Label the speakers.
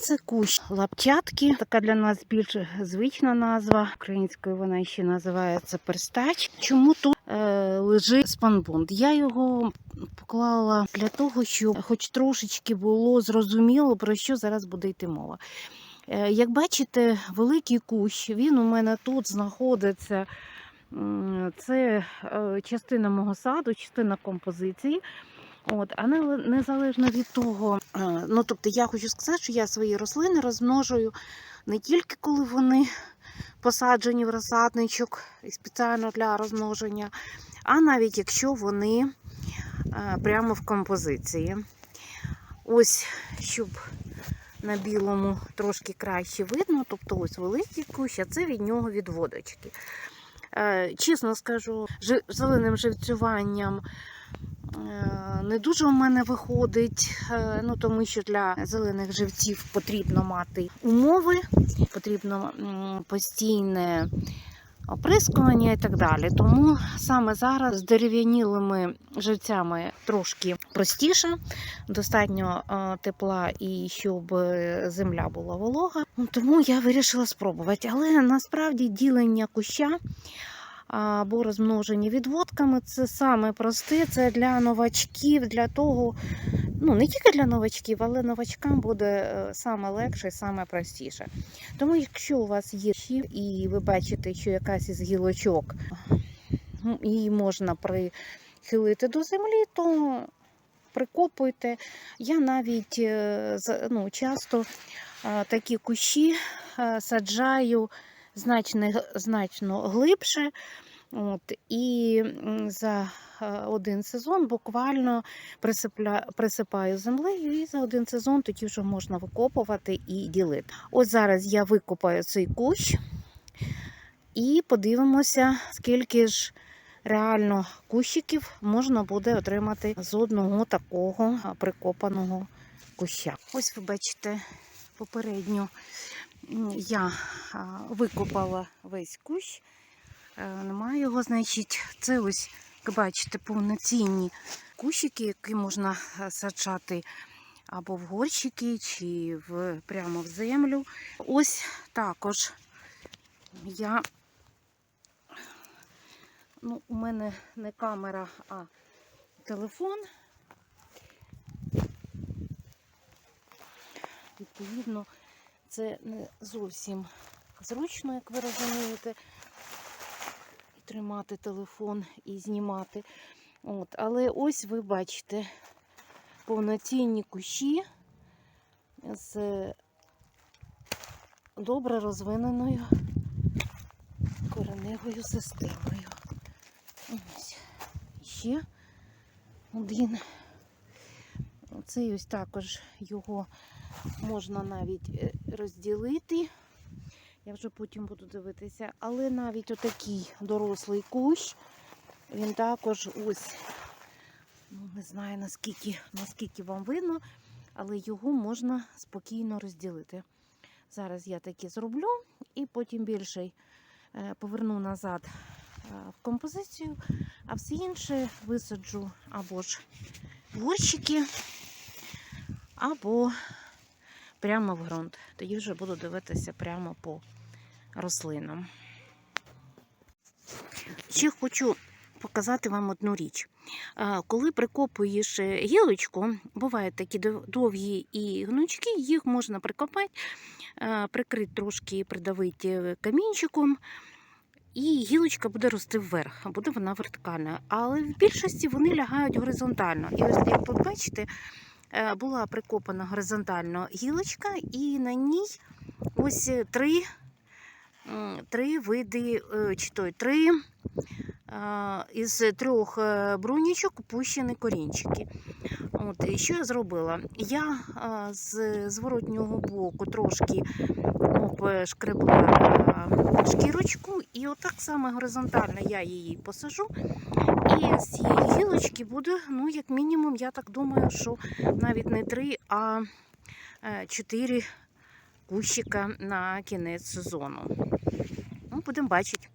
Speaker 1: Це кущ лапчатки, така для нас більш звична назва. Українською вона ще називається перстач. Чому тут е, лежить спанбонд? Я його поклала для того, щоб хоч трошечки було зрозуміло, про що зараз буде йти мова. Е, як бачите, великий кущ, він у мене тут знаходиться. Це е, частина мого саду, частина композиції. От, а не, незалежно від того, е, ну тобто я хочу сказати, що я свої рослини розмножую не тільки коли вони посаджені в розсадничок спеціально для розмноження, а навіть якщо вони е, прямо в композиції. Ось, щоб на білому трошки краще видно, тобто ось великий кущ, а це від нього відводочки. Е, Чесно скажу, зеленим живцюванням не дуже у мене виходить, е, ну тому що для зелених живців потрібно мати умови, потрібно постійне оприскування і так далі. Тому саме зараз з дерев'янілими живцями трошки простіше, достатньо е, тепла і щоб е, земля була волога. Тому я вирішила спробувати. Але насправді ділення куща або розмноження відводками це саме просте, це для новачків, для того, ну не тільки для новачків, але новачкам буде е, саме легше і саме простіше. Тому, якщо у вас є і ви бачите, що якась із гілочок її можна прихилити до землі, то прикопуйте. Я навіть е, ну, часто е, такі кущі саджаю значно, значно глибше. От, і за е, один сезон буквально присипля, присипаю землею, і за один сезон тоді вже можна викопувати і ділити. Ось зараз я викопаю цей кущ і подивимося, скільки ж реально кущиків можна буде отримати з одного такого прикопаного куща. Ось ви бачите попередньо я викопала весь кущ. Е, Немає його, значить, це ось, як бачите, повноцінні кущики, які можна е, саджати або в горщики, чи в, прямо в землю. Ось також я, ну, у мене не камера, а телефон. Відповідно, це не зовсім зручно, як ви розумієте тримати телефон і знімати. От, але ось ви бачите повноцінні кущі з добре розвиненою кореневою системою. Ось ще один. Цей ось також його можна навіть е, розділити. Я вже потім буду дивитися. Але навіть отакий дорослий кущ, він також ось, ну не знаю наскільки, наскільки вам видно, але його можна спокійно розділити. Зараз я таке зроблю і потім більший е, поверну назад е, в композицію, а все інше висаджу або ж горщики, або прямо в ґрунт. Тоді вже буду дивитися прямо по рослинам. Ще хочу показати вам одну річ. Коли прикопуєш е, гілочку, бувають такі довгі і гнучки, їх можна прикопати, е, прикрити трошки, придавити е, камінчиком. І гілочка буде рости вверх, буде вона вертикальна. Але в більшості вони лягають горизонтально. І ось, як ви бачите, е, була прикопана горизонтально гілочка, і на ній ось е, три, три види, е, чи той, три е, із трьох е, брунічок пущені корінчики. От, що я зробила? Я з зворотнього боку трошки обшкребла шкірочку, і отак само горизонтально я її посажу. І з цієї гілочки буде, ну, як мінімум, я так думаю, що навіть не три, а чотири кущика на кінець сезону. Ну, будемо бачити.